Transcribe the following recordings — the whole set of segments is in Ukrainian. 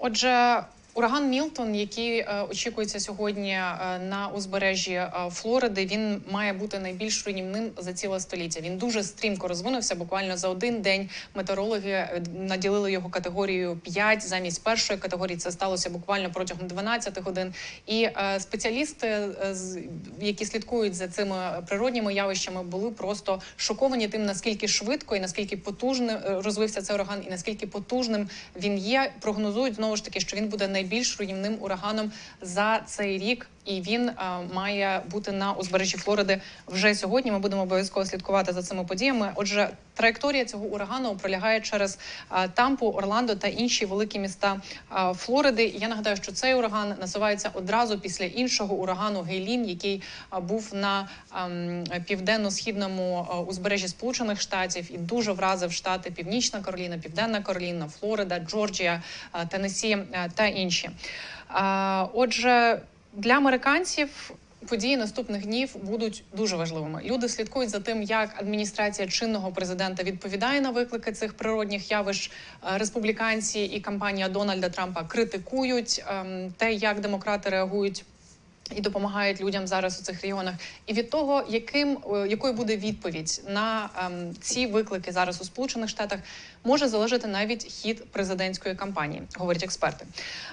Отже, Ураган Мілтон, який е, очікується сьогодні е, на узбережжі е, Флориди, він має бути найбільш руйнівним за ціле століття. Він дуже стрімко розвинувся. Буквально за один день метеорологи наділили його категорією 5 замість першої категорії. Це сталося буквально протягом 12 годин. І спеціалісти, які слідкують за цими природніми явищами, були просто шоковані тим, наскільки швидко і наскільки потужним розвився цей ураган, і наскільки потужним він є. Прогнозують знову ж таки, що він буде найбільш руйнівним ураганом за цей рік. І він е, має бути на узбережжі Флориди вже сьогодні. Ми будемо обов'язково слідкувати за цими подіями. Отже, траєкторія цього урагану пролягає через е, Тампу, Орландо та інші великі міста е, Флориди. Я нагадаю, що цей ураган називається одразу після іншого урагану Гейлін, який був на ем, південно-східному узбережжі Сполучених Штатів і дуже вразив штати Північна Кароліна, Південна Кароліна, Флорида, Джорджія, Теннессі та інші. Отже, для американців. Події наступних днів будуть дуже важливими. Люди слідкують за тим, як адміністрація чинного президента відповідає на виклики цих природних явищ. Е, Республіканці і кампанія Дональда Трампа критикують ем, те, як демократи реагують і допомагають людям зараз у цих регіонах. І від того, яким е, якою буде відповідь на ем, ці виклики зараз у Сполучених Штатах, може залежати навіть хід президентської кампанії, говорять експерти.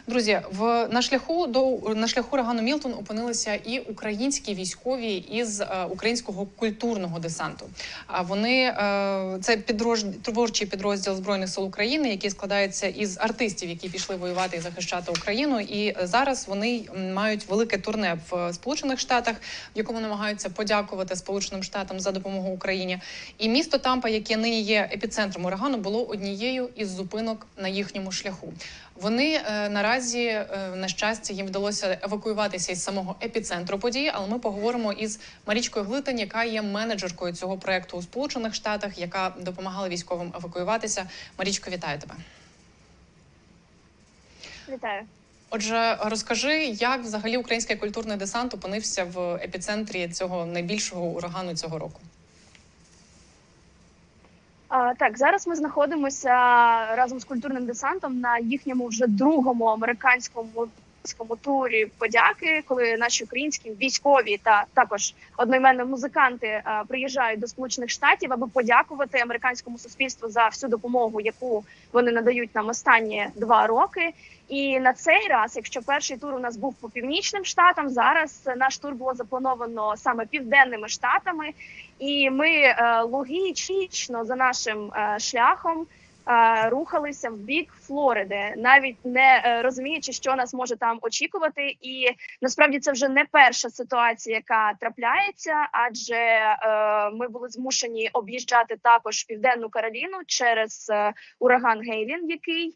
Друзі, в на шляху до на шляху урагану Мілтон опинилися і українські військові із е, українського культурного десанту. А вони е, це підроз, творчий підрозділ збройних сил України, який складається із артистів, які пішли воювати і захищати Україну. І зараз вони мають велике турне в Сполучених Штатах, в якому намагаються подякувати Сполученим Штатам за допомогу Україні. І місто Тампа, яке нині є епіцентром урагану, було однією із зупинок на їхньому шляху. Вони е, наразі е, на щастя їм вдалося евакуюватися із самого епіцентру події. Але ми поговоримо із Марічкою Глитань, яка є менеджеркою цього проекту у Сполучених Штатах, яка допомагала військовим евакуюватися. Марічко, вітаю тебе. Вітаю. Отже, розкажи, як взагалі український культурний десант опинився в епіцентрі цього найбільшого урагану цього року. А, так, зараз ми знаходимося разом з культурним десантом на їхньому вже другому американському українському турі подяки, коли наші українські військові та також одноіменні музиканти а, приїжджають до Сполучених Штатів, аби подякувати американському суспільству за всю допомогу, яку вони надають нам останні два роки. І на цей раз, якщо перший тур у нас був по північним штатам, зараз наш тур було заплановано саме південними штатами, і ми е, логічно за нашим е, шляхом е, рухалися в бік Флориди, навіть не е, розуміючи, що нас може там очікувати. І насправді це вже не перша ситуація, яка трапляється, адже е, ми були змушені об'їжджати також Південну Кароліну через е, ураган Гейлін, який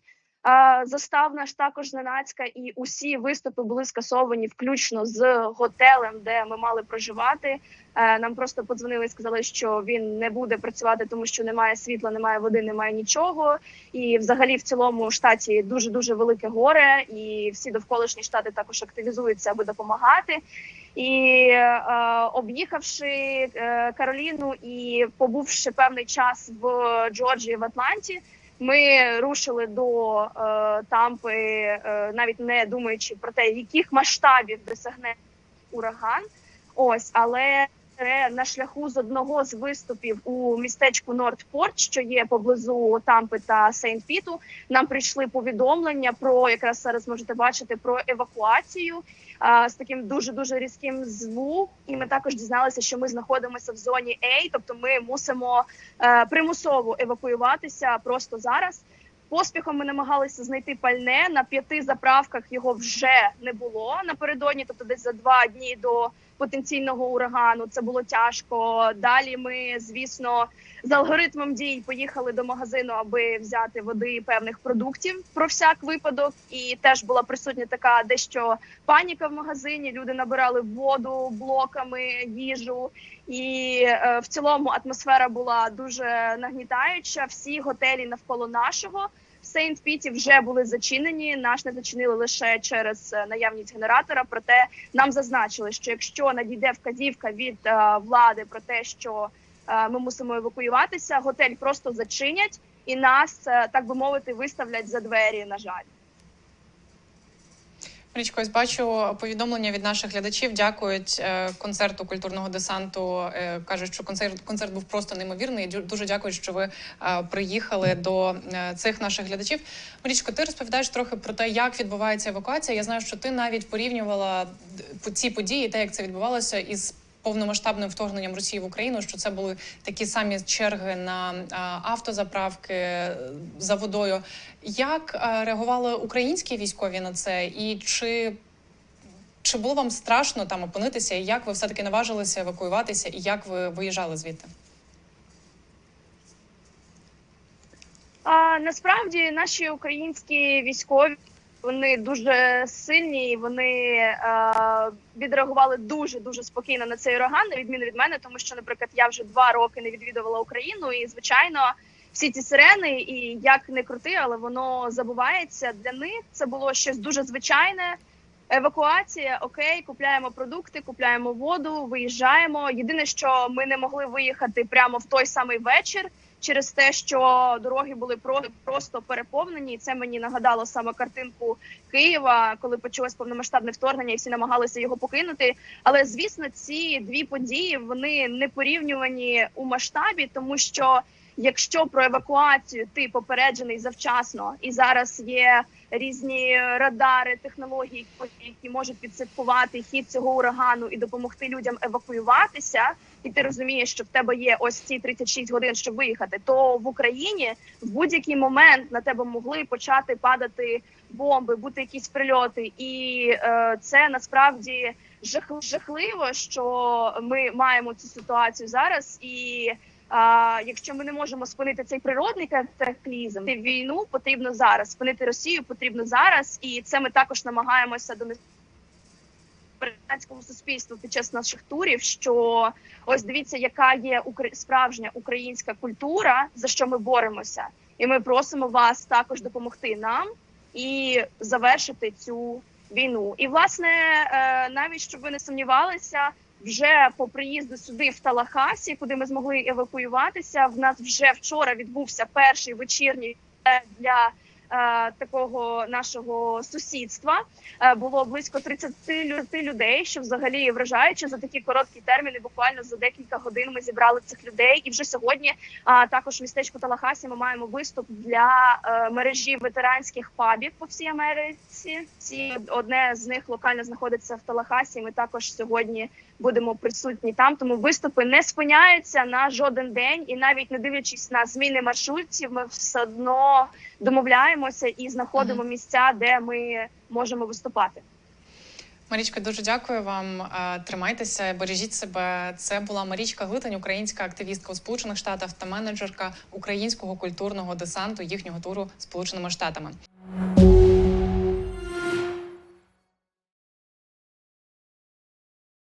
застав наш також зненацька, і усі виступи були скасовані, включно з готелем, де ми мали проживати. Е, Нам просто подзвонили і сказали, що він не буде працювати, тому що немає світла, немає води, немає нічого. І, взагалі, в цілому штаті дуже дуже велике горе, і всі довколишні штати також активізуються, аби допомагати. І е, об'їхавши е, Кароліну і побувши певний час в Джорджії в Атланті, ми рушили до е, Тампи, е, навіть не думаючи про те, яких масштабів досягне ураган. Ось, але е, на шляху з одного з виступів у містечку Нортпорт, що є поблизу Тампи та Сейнт Піту, нам прийшли повідомлення про якраз зараз можете бачити про евакуацію а, з таким дуже дуже різким звук. І ми також дізналися, що ми знаходимося в зоні А, тобто ми мусимо е, примусово евакуюватися просто зараз. Поспіхом ми намагалися знайти пальне на п'яти заправках. Його вже не було напередодні, тобто десь за два дні до потенційного урагану. Це було тяжко. Далі ми, звісно, з алгоритмом дій поїхали до магазину, аби взяти води певних продуктів про всяк випадок. І теж була присутня така дещо паніка в магазині. Люди набирали воду блоками, їжу, і е, в цілому атмосфера була дуже нагнітаюча. Всі готелі навколо нашого. Сейнт Піті вже були зачинені. Наш не зачинили лише через е, наявність генератора. Проте нам зазначили, що якщо надійде вказівка від е, влади про те, що ми мусимо евакуюватися, готель просто зачинять і нас, е, так би мовити, виставлять за двері. На жаль. Марічко, ось бачу повідомлення від наших глядачів. Дякують е, концерту культурного десанту. Е, кажуть, що концерт концерт був просто неймовірний. Дуже дякую, що ви е, приїхали до е, цих наших глядачів. Марічко, ти розповідаєш трохи про те, як відбувається евакуація. Я знаю, що ти навіть порівнювала ці події, те, як це відбувалося, із повномасштабним вторгненням Росії в Україну, що це були такі самі черги на автозаправки е, за водою. Як е, реагували українські військові на це, і чи, чи було вам страшно там опинитися, і як ви все таки наважилися евакуюватися, і як ви виїжджали звідти? А, насправді наші українські військові вони дуже сильні, і вони а, відреагували дуже дуже спокійно на цей ураган, на відміну від мене, тому що, наприклад, я вже два роки не відвідувала Україну, і звичайно, всі ці сирени, і як не крути, але воно забувається для них. Це було щось дуже звичайне. Евакуація, окей, купляємо продукти, купляємо воду, виїжджаємо. Єдине, що ми не могли виїхати прямо в той самий вечір через те, що дороги були про- просто переповнені. Це мені нагадало саме картинку Києва, коли почалось повномасштабне вторгнення, і всі намагалися його покинути. Але звісно, ці дві події вони не порівнювані у масштабі, тому що якщо про евакуацію ти попереджений завчасно, і зараз є різні радари, технології, які можуть відслідкувати хід цього урагану і допомогти людям евакуюватися. І ти розумієш, що в тебе є ось ці 36 годин, щоб виїхати. То в Україні в будь-який момент на тебе могли почати падати бомби, бути якісь прильоти, і е, це насправді жах, жахливо, що ми маємо цю ситуацію зараз і. А якщо ми не можемо спинити цей природний катаклізм, війну потрібно зараз спинити Росію потрібно зараз, і це ми також намагаємося донести британському суспільству під час наших турів. Що ось дивіться, яка є справжня українська культура, за що ми боремося, і ми просимо вас також допомогти нам і завершити цю війну. І власне, е, навіть щоб ви не сумнівалися. Вже по приїзду сюди в Талахасі, куди ми змогли евакуюватися, в нас вже вчора відбувся перший вечірній для такого нашого сусідства. Е, було близько 30 лю- людей, що взагалі вражаюче за такі короткі терміни. Буквально за декілька годин ми зібрали цих людей. І вже сьогодні а також в містечку Талахасі ми маємо виступ для е, мережі ветеранських пабів по всій Америці. Ці одне з них локально знаходиться в Талахасі. Ми також сьогодні будемо присутні там. Тому виступи не спиняються на жоден день, і навіть не дивлячись на зміни маршрутів, ми все одно домовляємося і знаходимо місця, де ми можемо виступати. Марічка, дуже дякую вам. Е, Тримайтеся, бережіть себе. Це була Марічка Глитань, українська активістка у Сполучених Штатах та менеджерка українського культурного десанту їхнього туру Сполученими Штатами.